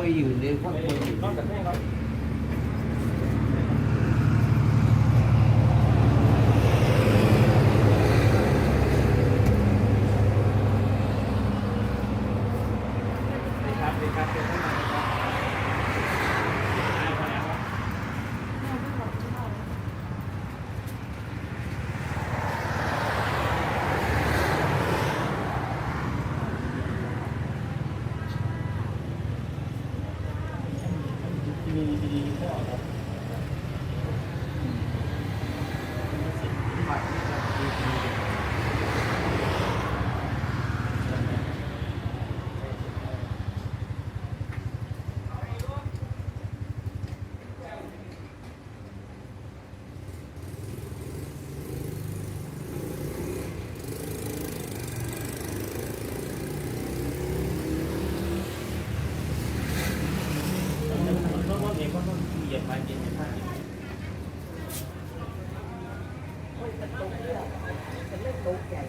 วยอยู่เลยคนป่วยอยู่นอนกับแม่ครับดีครับดีครับเป็นที่มาครับได้พอแล้วครับ มีดีก็ครับต้องว่าเองก็ต้องเหยียบไปเย็นผ้า เป็นตกเลือด เป็นเลือดตกใหญ่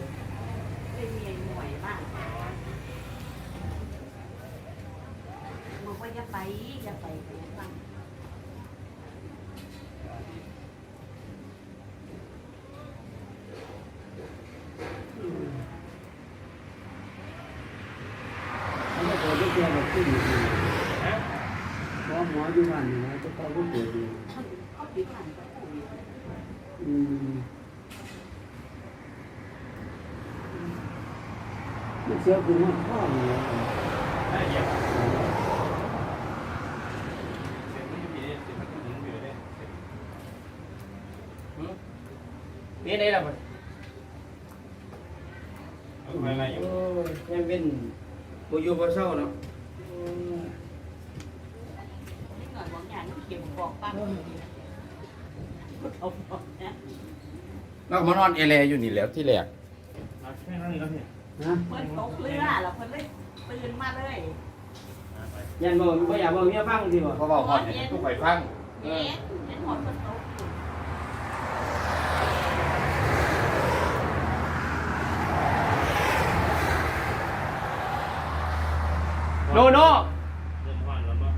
ไม่มีหน่วยมากบอกว่าอย่าไปอย่าไปไปฟังเขาไม่ปวดที่เตียงแบบที่อยู่ดีฮะหมอหมออยู่บ้านนี่นะจะต้องรู้ปวดอยู่เขาปิดหันกับผู้มีอืมมัน เสียคือมันข้อนี่เหยียบเสร็จไม่มีเลยเี่ยนได้แล้วมันอะไรอยู่โอ้ยยังเป็นผู้อยู่บ่เศร้าเนาะนี่หน่อยบางอย่างเรามานอนเอเลอยู่นี่แล้วที่แรกเอาแค่ นั้นเองครับพี่ฮะเพิ่นตกเรือแล้วเพิ่นเลยตื่นมาเลยเอาไปยันบ่บ่อยากบ่เมียฟังสิบ่เพราะว่าฮอดให้ทุกข่อยฟังเย็นเย็นหอดเพิ่นตกโนโนเดินผ่านแล้วก็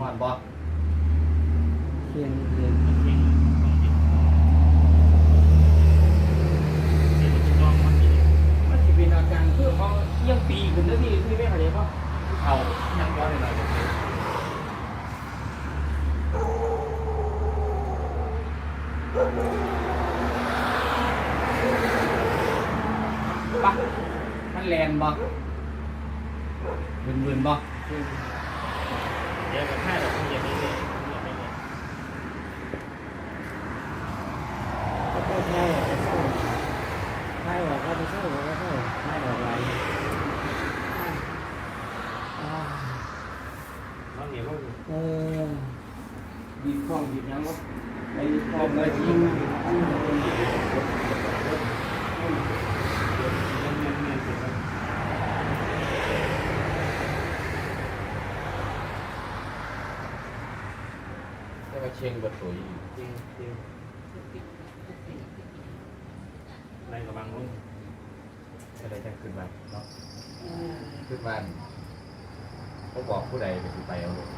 ฮอดบ่เพียงเพียงมันเก่งต้องกินเดี๋ยวมันจะลองมันกิน มันสิเป็นอาการคือเขายังปีขึ้นแล้วที่ที่ไม่เข้าใจป่ะ เอายังบ่ได้หน่อย ปะมันแลนบ่เบิ่นๆบ่เดี๋ยวกับข้าวเราต้องเหยียบไปเรื่อยเหยียบไปเรื่อยก็ต้องใช่จะเศร้าใช่ว่าเขาจะเศร้าว่าเขาเศร้าใช่ว่าอะไรอ่าลองเหยียบลองดูเออ บีบคล้องบีบยังวะไอ้คล้องเลยทิ้งทิ้งแต่ว่าเชียงบ่ตัวยู่จริงจริงในกระบังลุงก็ได้จังขึ้นมาเนาะขึ้นมาเขาบอกผู้ใดก็สิไปเอาเลย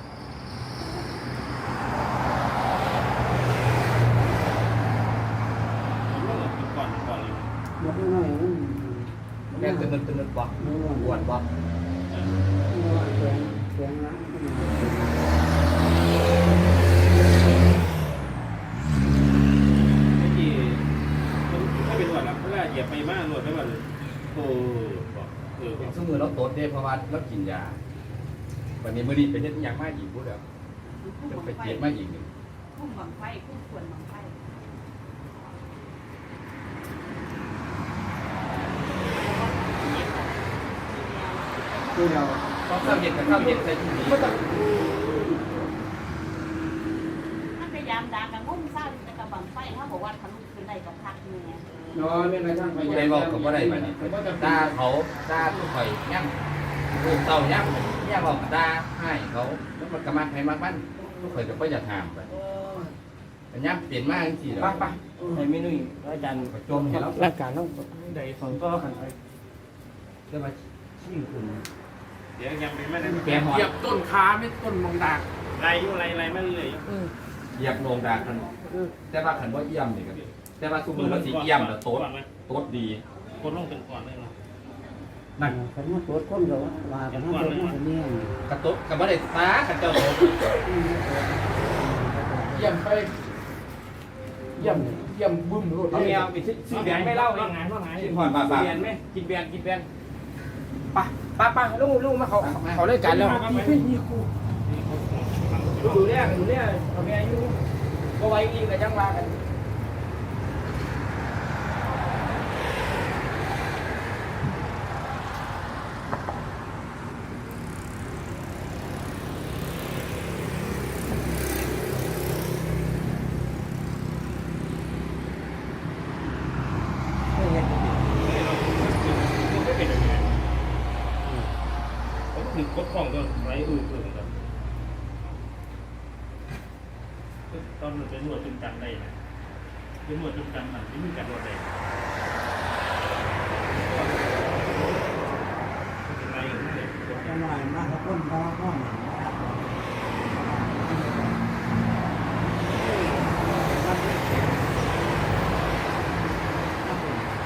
ก่อนก่อนอยู่ ยกน้อยๆมัน แม่นตึนึดๆบ่อ้วนบ่แข็งแข็งล้างขึ้นมาเมื่อกี้ถ้าเป็นหวัดแล้วเวลาเหยียบไปมากหนวดไม่หวัดเลยโอ้บอกเออบอกซุมื้อเราตดเด้เพราะว่าเรากินยา วันนี้มื้อนี้ไปเฮ็ดอิหยังมาอีกพูดแล้วจะไปเจ็บมาอีกหนี่พุ่มบังไฟพุ่มควรบังไฟ คือเราต้องเข้าเย็นกับข้าวเย็นใส่ถุงนี้ถ้าพยายามด่ากันงุ่มเศร้าแต่กับบังไฟเขาบอกว่าทะลุขึ้นได้กับพักนึงไงนอนเป็นอะไรทั้งไปผู้ใดบอกก็บ่ได้บัดนี้ด่าเขาด่าทุกข่อยย่ำลูกเต้าย่ำย่าบอกด่าให้เขาแล้วมันก็มักให้มักมันทุกข่อยก็บ่อยากหามไปแต่ย่ำเปลี่ยนมากจังซี่ดอกปักปักไอ้เมนูอาจารย์ก็จมให้เรารายการต้องใดสองต่อกันไปจะมาชิ่งคุณ เดี๋ยวยังเป็นแม่ได้แกหอเหยียดบต้นขาไม่ต้นมองดากไรอยู่ไรไรไม่เลยอืมเหยียบโหนงดากมันอืมแต่ว่าขันว่าเยี่ยมนี่ครับแต่ว่าซุมือมันสีเยี่ยมแต่โต๊ดโต๊ดดีคนลงเป็นก่อนเลยเนาะนั่นฉันว่าตัวคนก็ว่ากันว่าตัวคนนี้กระโต๊ดกับว่าได้ตาขันเจ้าโต๊ดเยี่ยมไปเยี่ยมเยี่ยมบึ้มรถเอาเมียไปซื้อแบนไม่เล่าว่าไงว่าไงกินหอนมาฝากแบนไหมกินแบนกินแบน ไปไปไปลุงลุงมาเขาเขาเล่นกันแล้วดูเนี่ยดูเนี่ยเขาเมียอยู่ก็ไว้อีกกับจังหวะกัน ผมถึง กดกล้องก็ไรอื่นอื่นครับตอนมันเป็นหนวดจนจำได้นะเป็นหนวดจนจำมันไม่มีการหนวดเลยเป็นไรอย่างนี้เลยจะหน่อยมากคนเขาห้อง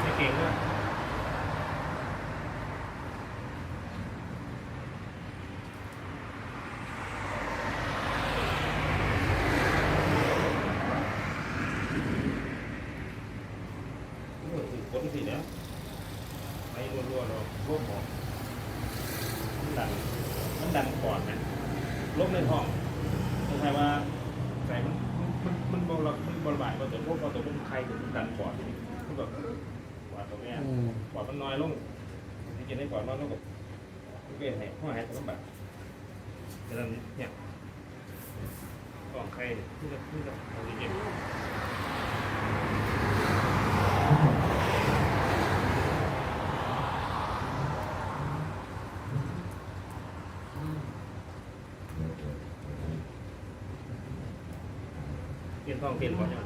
ไม่เก่งด้วย กดสิแล้วไปรัวๆเรารวบหมดมันดันมันดันก่อนนะลบในท้องไม่ใช่ว่าใส่มันมันมันบอลมันบอลบายมันแต่พวกเราตัวมันใครถึงดันก่อนมันแบบกว่าตรงเนี้ยปอดมันน้อยลงที่กินได้ปอดน้อยลงกับเปลี่ยนให้ห้องหายใจลำบากแต่ตอนนี้เนี่ยกล่องไข่ที่จะที่จะเอาไปเก็บ เป็นทองเป็นบ่เนี่ย